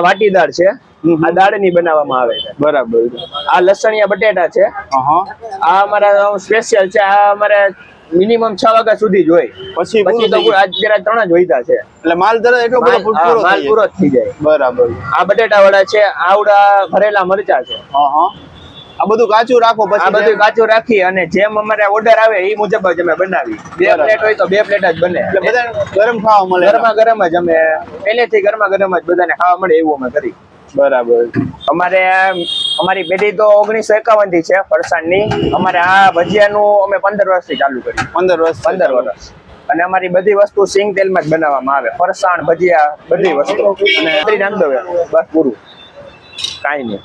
આ વાટીદાળ છે. આ દાળની બનાવવામાં આવે છે. બરાબર. આ લસણિયા બટેટા છે. આ અમારા સ્પેશિયલ છે. આ અમારે મિનિમમ છ વાગ્યા સુધી જ હોય. પછી પછી તો અત્યારે ત્રણ જ વૈધા છે. એટલે માલ તરત એટલો બધો પૂરો માલ પૂરો થઈ જાય. બરાબર. આ બટેટા વડા છે આવડા ભરેલા મરચા છે. હા હા આ બધું કાચું રાખો આ પછી બધું કાચું રાખી અને જેમ અમારે ઓર્ડર આવે એ મુજબ જ અમે બનાવી બે પ્લેટ હોય તો બે પ્લેટ જ બને. એટલે બધા ગરમ ખાવા મળે ગરમા ગરમ જ અમે પહેલેથી ગરમા ગરમ જ બધાને ખાવા મળે એવું અમે કરી બરાબર. અમારે અમારી પેઢી તો ઓગણીસો એકાવનથી છે ફરસાણની. અમારે આ ભજીયાનું અમે પંદર વર્ષથી ચાલુ કરી પંદર વર્ષ પંદર વર્ષ. અને અમારી બધી વસ્તુ સિંગ તેલમાં જ બનાવવામાં આવે. ફરસાણ ભજીયા બધી વસ્તુ. અને દો બસ પૂરું. કાંઈ નહીં.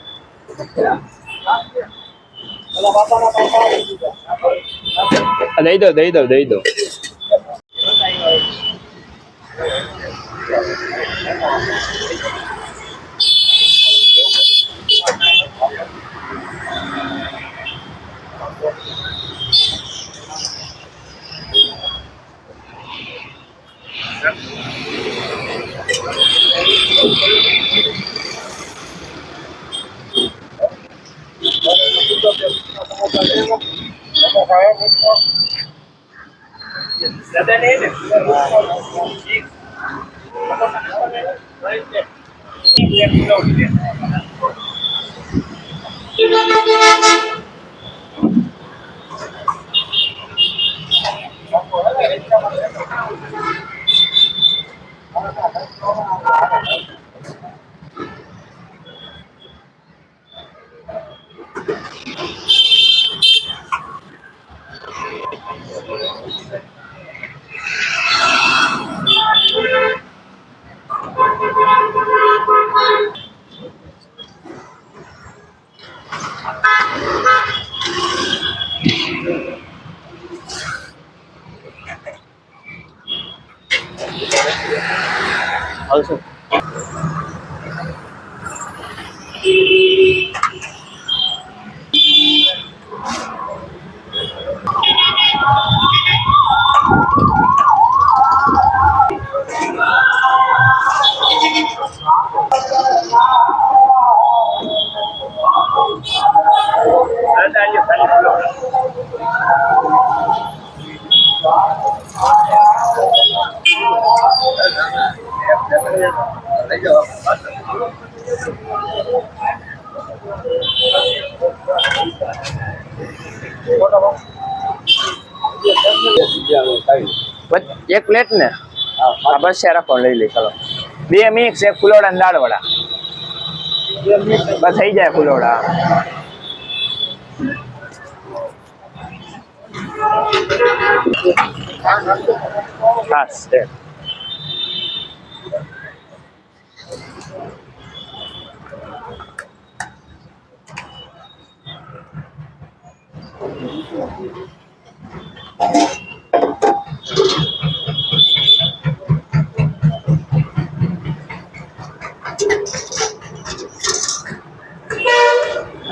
આ દઈ દો દઈ દો દઈ દો આવશે 来来，你喊你不要来。એક પ્લેટ ને? હા બસ છે રાખો લઈ લઈ ચાલો. બે મિક્સ એક ફુલોડા ને દાળ વડા. બસ થઈ જાય ફુલોડા. ખાસ છે.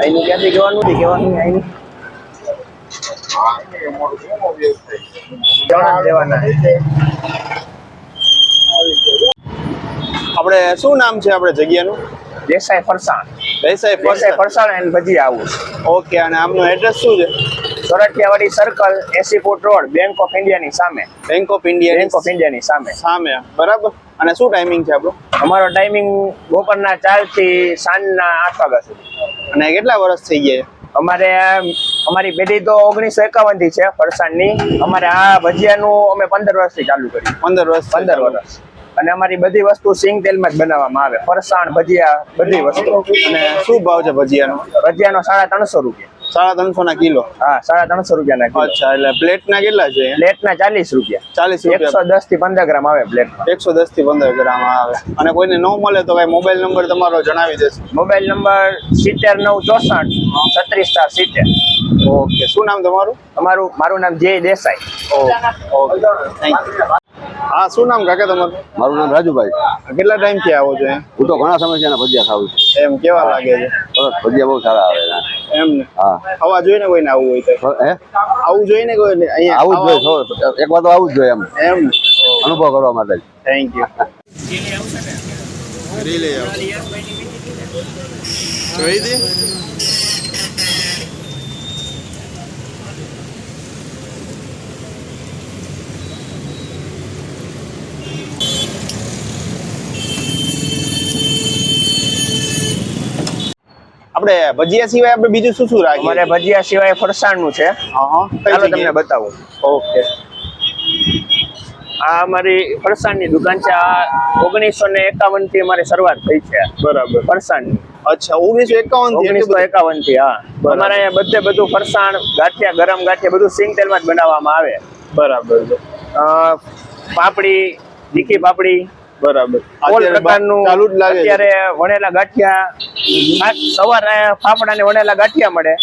અહીંનું ક્યાંથી કહેવાનું નથી કહેવાનું અહીંનું આપણે શું નામ છે આપણે જગ્યાનું? દેસાઈ ફરસાણ. દેસાઈ દેસાઈ ફરસાણ. એન્ડ ભજી આવું ઓકે અને આમનું એડ્રેસ શું છે? સોરઠિયાવાડી સર્કલ એસી ફૂટ રોડ બેંક ઓફ ઇન્ડિયાની સામે. Bank of India bank of ઇન્ડિયાની સામે. સામે બરાબર? અને શું ટાઈમિંગ છે આપણો? અમારો ટાઈમિંગ બપોરના ચારથી સાંજના આઠ વાગ્યા સુધી. અને કેટલા વર્ષ થઈ ગયા? અમારે અમારી પેઢી તો ઓગણીસો એકાવનથી છે ફરસાણની. અમારે આ ભજીયાનું અમે પંદર વર્ષથી ચાલુ કર્યું. પંદર વર્ષ પંદર વર્ષ. અને અમારી બધી વસ્તુ સિંગ તેલમાં જ બનાવવામાં આવે. ફરસાણ ભજીયા બધી વસ્તુ. અને શું ભાવ છે ભજીયાનો? ભજીયાનો સાડા ત્રણસો રૂપિયા. સાડા ત્રણસો ના કિલો? હા સાડા ત્રણસો રૂપિયાના કિલો. અચ્છા એટલે પ્લેટ ના કેટલા છે? પ્લેટના ચાલીસ રૂપિયા. ચાલીસ એકસો રૂપિયા. દસથી પંદર ગ્રામ આવે પ્લેટ એકસો દસથી પંદર ગ્રામ આવે. અને કોઈને ન મળે તો કઈ મોબાઈલ નંબર તમારો જણાવી દેશો મોબાઈલ નંબર સિત્તેર નવ ચોસઠ છત્રીસ ચાર સિત્તેર. ઓકે શું નામ તમારું? તમારું મારું નામ Jay Desai. Okay thank you હા શું નામ કાકા તમારું? મારું નામ રાજુભાઈ. કેટલા ટાઈમથી આવો છો? હું તો ઘણા સમયથી એના ભજીયા ખાવું છું. એમ કેવા લાગે છે? સરસ ભજીયા બહુ સારા આવે છે. એમ ને? હા. આવા જોઈએ ને કોઈને આવું હોય તો? હે? આવું જોઈએ ને કોઈને? અહીંયા આવું જ જોઈએ એક વાર તો આવું જ જોઈએ એમ. એમ અનુભવ કરવા માટે થેન્ક યુ કરી લઈ આવો જોઈ દે. આપણે ભજીયા સિવાય આપણે બીજું શું શું રાખીએ? અમારે ભજીયા સિવાય ફરસાણનું છે. ચાલો તમને બતાવું. ઓકે. આ અમારી ફરસાણની દુકાન છે. આ ઓગણીસો ને એકાવનથી અમારી શરૂઆત થઈ છે. બરાબર. ફરસાણની. અચ્છા ઓગણીસો એકાવન ઓગણીસો એકાવનથી હા. અમારે અહીંયા બધે બધું ફરસાણ ગાંઠિયા ગરમ ગાંઠિયા બધું સિંગ તેલમાં જ બનાવવામાં આવે. બરાબર. પાપડી તીખી પાપડી બરાબર. ઓલ અત્યારે બા- પ્રકારનું ચાલુ જ લાગે અત્યારે વણેલા ગાંઠિયા આ સવારે ફાફડા ને વણેલા ગાંઠિયા મળે.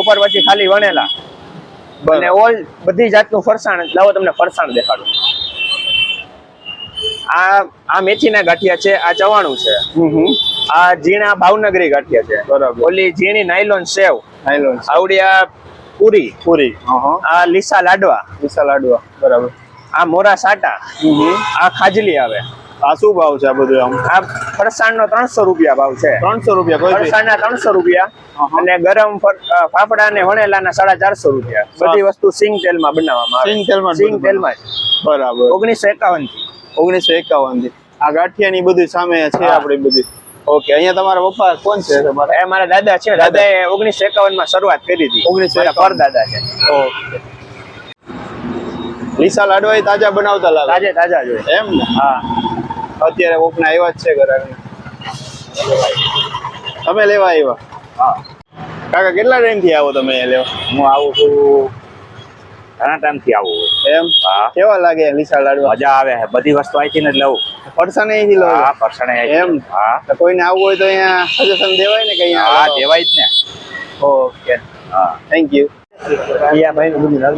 ઉપર પછી ખાલી વણેલા. અને ઓલ બધી જાતનું ફરસાણ લાવો તમને ફરસાણ દેખાડું. આ આ મેથીના ગાંઠિયા છે આ ચવાણું છે. આ ઝીણા ભાવનગરી ગાંઠિયા છે. બરાબર. ઓલી ઝીણી નાયલોન સેવ. નાયલોન આવડી આ પૂરી. પૂરી. આ લીસા લાડવા. વિશાલ લાડવા. બરાબર. આ મોરા સાટા. આ ખાજલી આવે. આ શું ભાવ છે આ બધું આમ? આ ફરસાણનો ત્રણસો રૂપિયા ભાવ છે. ત્રણસો રૂપિયા કોઈ ફરસાણ ના ત્રણસો રૂપિયા. અને ગરમ ફાફડા ને વણેલા ના સાડા ચારસો રૂપિયા. બધી વસ્તુ સિંગ તેલમાં બનાવવામાં આવે. સિંગ તેલમાં સિંગ તેલમાં બરાબર. ઓગણીસો એકાવનથી ઓગણીસો એકાવનથી આ ગાંઠિયા ની બધું સામે છે આપડી બધી. ઓકે અહીંયા તમારા પપ્પા કોણ છે તમારા? એ મારા દાદા છે. દાદા. એ ઓગણીસો એકાવનમાં શરૂઆત કરી હતી. ઓગણીસો પર દાદા છે. ઓકે. લીસા લાડવા તાજા બનાવતા લાગે. તાજે તાજા જોઈએ એમ ને? હા. અત્યારે કોકના આવ્યા જ છે ઘરાકને તમે લેવા આવ્યા? હા. કાકા કેટલા ટાઈમથી આવો તમે લેવા? હું આવું છું ઘણા ટાઈમથી આવું એમ? હા. કેવા લાગે વિશાળ લાડવા? મજા આવે છે. બધી વસ્તુ અહીંથી જ લઉં. પરસણે અહીંથી લઉં? હા પરસણે એમ? હા. તો કોઈને આવવું હોય તો અહીંયા સજેશન દેવાય ને કે અહીંયા હા. દેવાય જ ને. ઓકે. હા. થેન્ક યુ અહીંયા ભાઈ બધું નાખ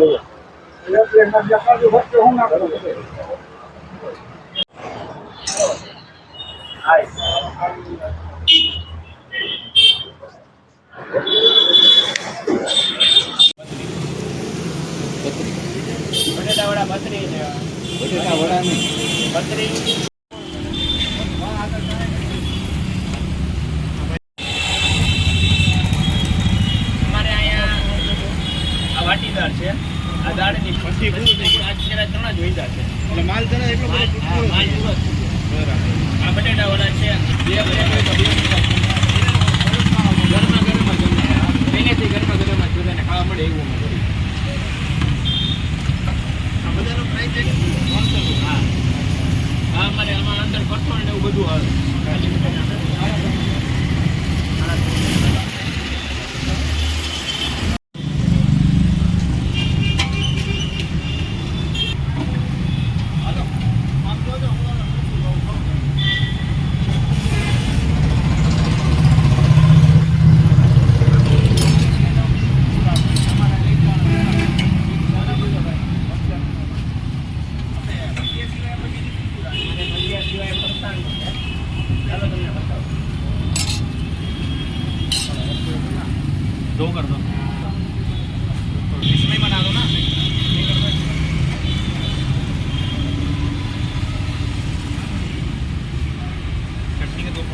આ વાટીદાર છે. આ દાળની પછી પૂરું થઈ ગયું આ જરા ત્રણ જ વૈદા છે. એટલે માલ તને એટલો બધો માલ પૂરો જ છે.